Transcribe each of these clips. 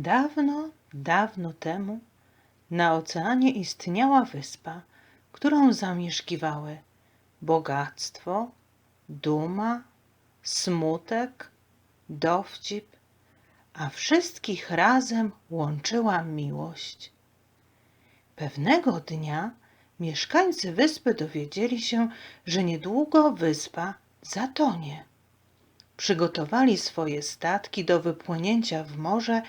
Dawno, dawno temu na oceanie istniała wyspa, którą zamieszkiwały bogactwo, duma, smutek, dowcip, a wszystkich razem łączyła miłość. Pewnego dnia mieszkańcy wyspy dowiedzieli się, że niedługo wyspa zatonie. Przygotowali swoje statki do wypłynięcia w morze,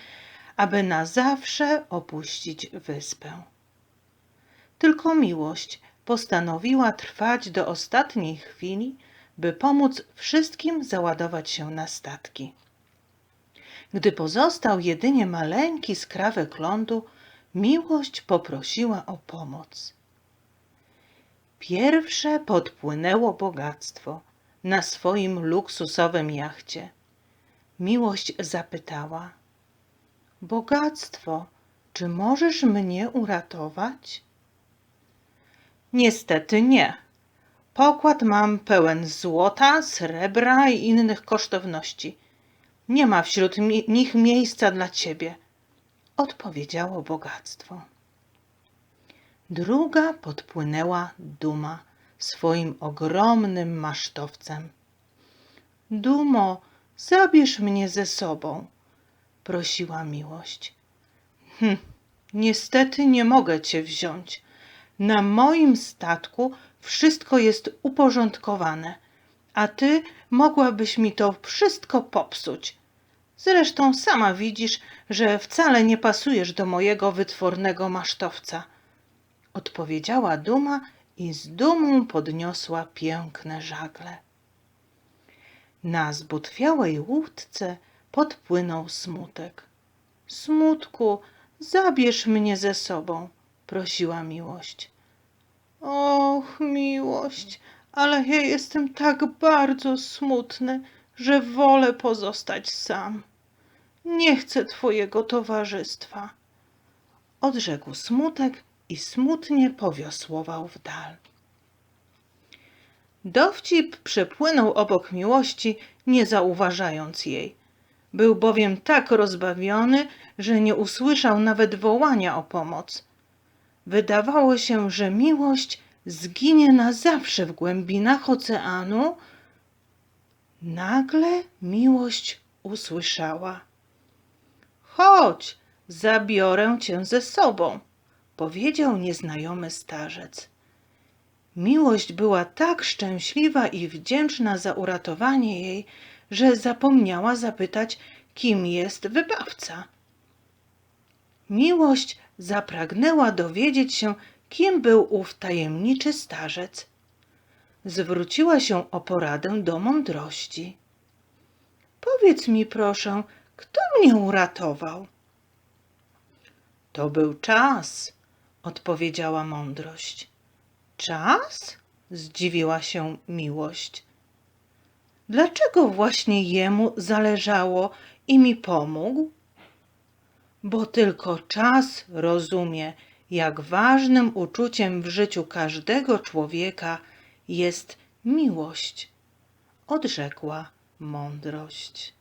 aby na zawsze opuścić wyspę. Tylko miłość postanowiła trwać do ostatniej chwili, by pomóc wszystkim załadować się na statki. Gdy pozostał jedynie maleńki skrawek lądu, miłość poprosiła o pomoc. Pierwsze podpłynęło bogactwo na swoim luksusowym jachcie. Miłość zapytała: Bogactwo, czy możesz mnie uratować? Niestety nie. Pokład mam pełen złota, srebra i innych kosztowności. Nie ma wśród mi- nich miejsca dla ciebie, odpowiedziało bogactwo. Druga podpłynęła duma swoim ogromnym masztowcem. Dumo, zabierz mnie ze sobą, prosiła miłość. Hm, niestety nie mogę cię wziąć. Na moim statku wszystko jest uporządkowane, a ty mogłabyś mi to wszystko popsuć. Zresztą sama widzisz, że wcale nie pasujesz do mojego wytwornego masztowca. Odpowiedziała duma i z dumą podniosła piękne żagle. Na zbutwiałej łódce podpłynął smutek. Smutku, zabierz mnie ze sobą, prosiła miłość. Och, miłość, ale ja jestem tak bardzo smutny, że wolę pozostać sam. Nie chcę twojego towarzystwa. Odrzekł smutek i smutnie powiosłował w dal. Dowcip przepłynął obok miłości, nie zauważając jej. Był bowiem tak rozbawiony, że nie usłyszał nawet wołania o pomoc. Wydawało się, że miłość zginie na zawsze w głębinach oceanu. Nagle miłość usłyszała: Chodź, zabiorę cię ze sobą, powiedział nieznajomy starzec. Miłość była tak szczęśliwa i wdzięczna za uratowanie jej, że zapomniała zapytać, kim jest wybawca. Miłość zapragnęła dowiedzieć się, kim był ów tajemniczy starzec. Zwróciła się o poradę do mądrości. Powiedz mi, proszę, kto mnie uratował? To był czas, odpowiedziała mądrość. Czas? zdziwiła się miłość. Dlaczego właśnie jemu zależało i mi pomógł? Bo tylko czas rozumie, jak ważnym uczuciem w życiu każdego człowieka jest miłość, odrzekła mądrość.